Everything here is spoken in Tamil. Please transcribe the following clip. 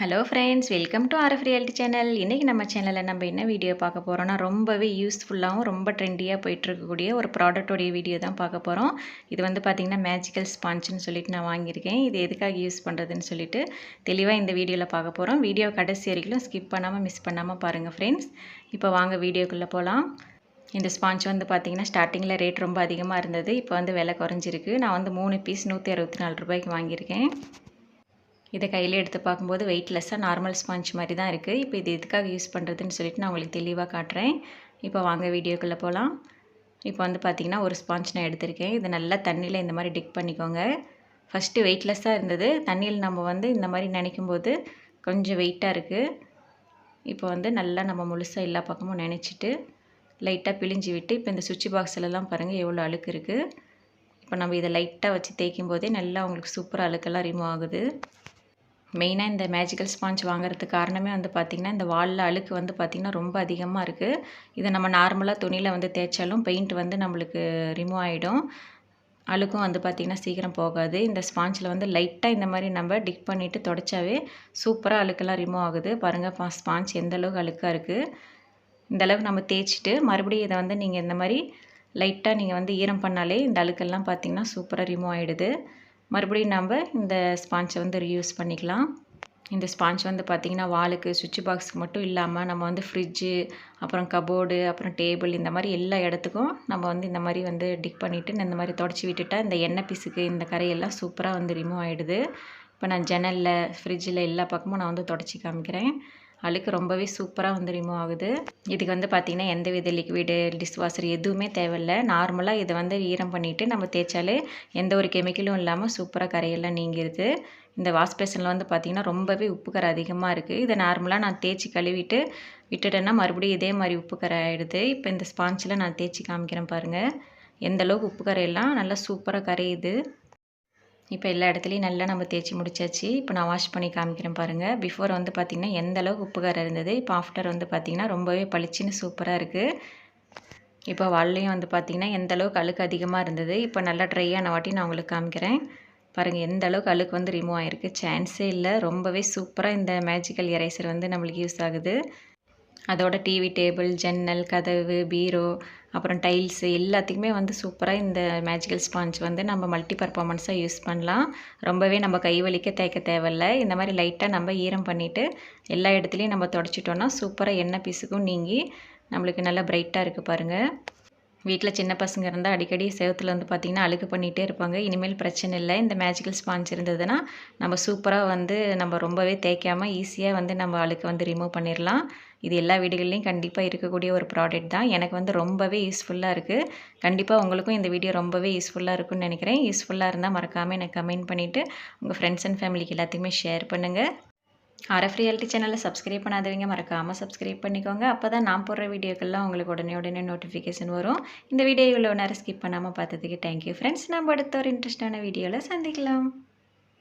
Hello friends welcome to RF reality channel இன்றைக்கி நம்ம சேனலில் நம்ம என்ன வீடியோ பார்க்க போகிறோம்னா ரொம்பவே யூஸ்ஃபுல்லாகவும் ரொம்ப ட்ரெண்டியாக போயிட்டுருக்கக்கூடிய ஒரு ப்ராடக்டோடைய வீடியோ தான் பார்க்க போகிறோம் இது வந்து பார்த்திங்கன்னா மேஜிக்கல் ஸ்பான்ச்சுன்னு சொல்லிட்டு நான் வாங்கியிருக்கேன். இது எதுக்காக யூஸ் பண்ணுறதுன்னு சொல்லிட்டு தெளிவாக இந்த வீடியோவில் பார்க்க போகிறோம் வீடியோ கடைசி வரைக்கும் ஸ்கிப் பண்ணாமல் மிஸ் பண்ணாமல் பாருங்கள் ஃப்ரெண்ட்ஸ் இப்போ வாங்க வீடியோக்குள்ளே போகலாம் இந்த ஸ்பாஞ்ச் வந்து பார்த்திங்கன்னா ஸ்டார்டிங்கில் ரேட் ரொம்ப அதிகமாக இருந்தது. இப்போ வந்து விலை குறைஞ்சிருக்கு. நான் வந்து மூணு பீஸ் நூற்றி அறுபத்தி நாலு ரூபாய்க்கு வாங்கியிருக்கேன். இதை கையில் எடுத்து பார்க்கும்போது வெயிட்லெஸ்ஸாக நார்மல் ஸ்பாஞ்ச் மாதிரி தான் இருக்குது இப்போ இது எதுக்காக யூஸ் பண்ணுறதுன்னு சொல்லிட்டு நான் உங்களுக்கு தெளிவாக காட்டுறேன். இப்போ வாங்க வீடியோக்குள்ளே போகலாம் இப்போ வந்து பார்த்திங்கன்னா ஒரு ஸ்பாஞ்ச் நான் எடுத்திருக்கேன். இது நல்லா தண்ணியில் இந்த மாதிரி டிக் பண்ணிக்கோங்க. ஃபஸ்ட்டு வெயிட்லெஸ்ஸாக இருந்தது. தண்ணியில் நம்ம வந்து இந்த மாதிரி நினைக்கும் போது கொஞ்சம் வெயிட்டாக இருக்குது இப்போ வந்து நல்லா நம்ம முழுசாக எல்லா பக்கமும் நினச்சிட்டு லைட்டாக பிழிஞ்சு விட்டு இப்போ இந்த சுவிட்ச் பாக்ஸ்லலாம் பாருங்கள் எவ்வளோ அழுக்கு இருக்குது இப்போ நம்ம இதை லைட்டாக வச்சு தேய்க்கும் போதே நல்லா உங்களுக்கு சூப்பராக அழுக்கெல்லாம் ரிமூவ் ஆகுது. மெயினாக இந்த மேஜிக்கல் ஸ்பாஞ்ச் வாங்குறதுக்கு காரணமே வந்து பார்த்திங்கன்னா இந்த வாலில் அழுக்கு வந்து பார்த்திங்கன்னா ரொம்ப அதிகமாக இருக்குது இதை நம்ம நார்மலாக துணியில் வந்து தேய்ச்சாலும் பெயிண்ட் வந்து நம்மளுக்கு ரிமூவ் ஆகிடும் அழுக்கும் வந்து பார்த்திங்கன்னா சீக்கிரம் போகாது. இந்த ஸ்பாஞ்சில் வந்து லைட்டாக இந்த மாதிரி நம்ம டிக் பண்ணிவிட்டு தொடச்சாவே சூப்பராக அழுக்கெல்லாம் ரிமூவ் ஆகுது. பாருங்கள் ஸ்பாஞ்ச் எந்த அளவுக்கு அழுக்காக இருக்குது இந்த அளவுக்கு நம்ம தேய்ச்சிட்டு மறுபடியும் இதை வந்து நீங்கள் இந்த மாதிரி லைட்டாக நீங்கள் வந்து ஈரம் பண்ணாலே இந்த அழுக்கெல்லாம் பார்த்திங்கன்னா சூப்பராக ரிமூவ் ஆகிடுது மறுபடியும் நம்ம இந்த ஸ்பாஞ்சை வந்து ரீயூஸ் பண்ணிக்கலாம். இந்த ஸ்பாஞ்ச் வந்து பார்த்திங்கன்னா வாலுக்கு சுவிட்ச் பாக்ஸுக்கு மட்டும் இல்லாமல் நம்ம வந்து ஃப்ரிட்ஜு அப்புறம் கபோர்டு அப்புறம் டேபிள் இந்த மாதிரி எல்லா இடத்துக்கும் நம்ம வந்து இந்த மாதிரி வந்து டிக் பண்ணிவிட்டு இந்த மாதிரி தொடச்சி விட்டுட்டா இந்த எண்ணெய் பிசுக்கு இந்த கரையெல்லாம் சூப்பராக வந்து ரிமூவ் ஆகிடுது இப்போ நான் ஜன்னலில் ஃப்ரிட்ஜில் எல்லா பக்கமும் நான் வந்து தொடச்சி காமிக்கிறேன். அழுக்கு ரொம்பவே சூப்பராக வந்து ரிமூவ் ஆகுது. இதுக்கு வந்து பார்த்திங்கன்னா எந்த வித லிக்விடு டிஷ்வாஷர் எதுவுமே தேவையில்லை. நார்மலாக இதை வந்து ஈரம் பண்ணிவிட்டு நம்ம தேய்ச்சாலே எந்த ஒரு கெமிக்கலும் இல்லாமல் சூப்பராக கரையெல்லாம் நீங்கிருது. இந்த வாஷ் பேஷனில் வந்து பார்த்திங்கன்னா ரொம்பவே உப்புக்கரை அதிகமாக இருக்குது இதை நார்மலாக நான் தேய்ச்சி கழுவிட்டு விட்டுட்டேன்னா மறுபடியும் இதே மாதிரி உப்பு கரை ஆகிடுது இப்போ இந்த ஸ்பாஞ்சில் நான் தேய்ச்சி காமிக்கிறேன் பாருங்கள் எந்தளவுக்கு உப்புக்கரையெல்லாம் நல்லா சூப்பராக கரையுது. இப்போ எல்லா இடத்துலையும் நல்லா நம்ம தேய்ச்சி முடிச்சாச்சு. இப்போ நான் வாஷ் பண்ணி காமிக்கிறேன் பாருங்கள் பிஃபோர் வந்து பார்த்திங்கன்னா எந்த அளவுக்கு உப்பு இருந்தது? இப்போ ஆஃப்டர் வந்து பார்த்திங்கன்னா ரொம்பவே பளிச்சுன்னு சூப்பராக இருக்குது இப்போ வால்லையும் வந்து பார்த்திங்கன்னா எந்த அளவுக்கு அழுக்கு அதிகமாக இருந்தது? இப்போ நல்லா ட்ரையான வாட்டி நான் உங்களுக்கு காமிக்கிறேன். பாருங்கள் எந்த அளவுக்கு அழுக்கு வந்து ரிமூவ் ஆகிருக்கு சான்ஸே இல்லை. ரொம்பவே சூப்பராக இந்த மேஜிக்கல் எரேசர் வந்து நம்மளுக்கு யூஸ் ஆகுது. அதோட டிவி டேபிள் ஜன்னல் கதவு பீரோ அப்புறம் டைல்ஸு எல்லாத்துக்குமே வந்து சூப்பராக இந்த மேஜிக்கல் ஸ்பாஞ்ச் வந்து நம்ம மல்டி பர்ஃபார்மன்ஸாக யூஸ் பண்ணலாம். ரொம்பவே நம்ம கை வலிக்க தேய்க்க தேவையில்ல. இந்த மாதிரி லைட்டாக நம்ம ஈரம் பண்ணிவிட்டு எல்லா இடத்துலையும் நம்ம தொடச்சிட்டோன்னா சூப்பராக எண்ணெய் பீஸுக்கும் நீங்கி நம்மளுக்கு நல்லா பிரைட்டாக இருக்குது பாருங்கள் வீட்டில் சின்ன பசங்க இருந்தால் அடிக்கடி சேவத்தில் வந்து பார்த்திங்கன்னா அழுக்கு பண்ணிகிட்டே இருப்பாங்க. இனிமேல் பிரச்சனை இல்லை. இந்த மேஜிக்கல் ஸ்பாஞ்ச் இருந்ததுன்னா நம்ம சூப்பராக வந்து நம்ம ரொம்பவே தேய்க்காமல் ஈஸியாக வந்து நம்ம அழுக்கு வந்து ரிமூவ் பண்ணிடலாம் இது எல்லா வீடுகள்லேயும் கண்டிப்பாக இருக்கக்கூடிய ஒரு ப்ராடக்ட் தான். எனக்கு வந்து ரொம்பவே யூஸ்ஃபுல்லாக இருக்குது கண்டிப்பாக உங்களுக்கும் இந்த வீடியோ ரொம்பவே யூஸ்ஃபுல்லாக இருக்கும்னு நினைக்கிறேன். யூஸ்ஃபுல்லாக இருந்தால் மறக்காமல் எனக்கு கமெண்ட் பண்ணிவிட்டு உங்கள் ஃப்ரெண்ட்ஸ் அண்ட் ஃபேமிலிக்கு எல்லாத்தையுமே ஷேர் பண்ணுங்கள் ஆர்எஃப் ரியாலிட்டி சேனலில் சப்ஸ்கிரைப் பண்ணாதவங்க மறக்காமல் சப்ஸ்கிரைப் பண்ணிக்கோங்க. அப்போ தான் நான் போடுற வீடியோக்கெல்லாம் உங்களுக்கு உடனே உடனே நோட்டிஃபிகேஷன் வரும். இந்த வீடியோ இவ்வளோ நேரம் ஸ்கிப் பண்ணாமல் பார்த்ததுக்கு தேங்க்யூ ஃப்ரெண்ட்ஸ் நம்ம அடுத்த ஒரு இன்ட்ரெஸ்டான வீடியோவில் சந்திக்கலாம்.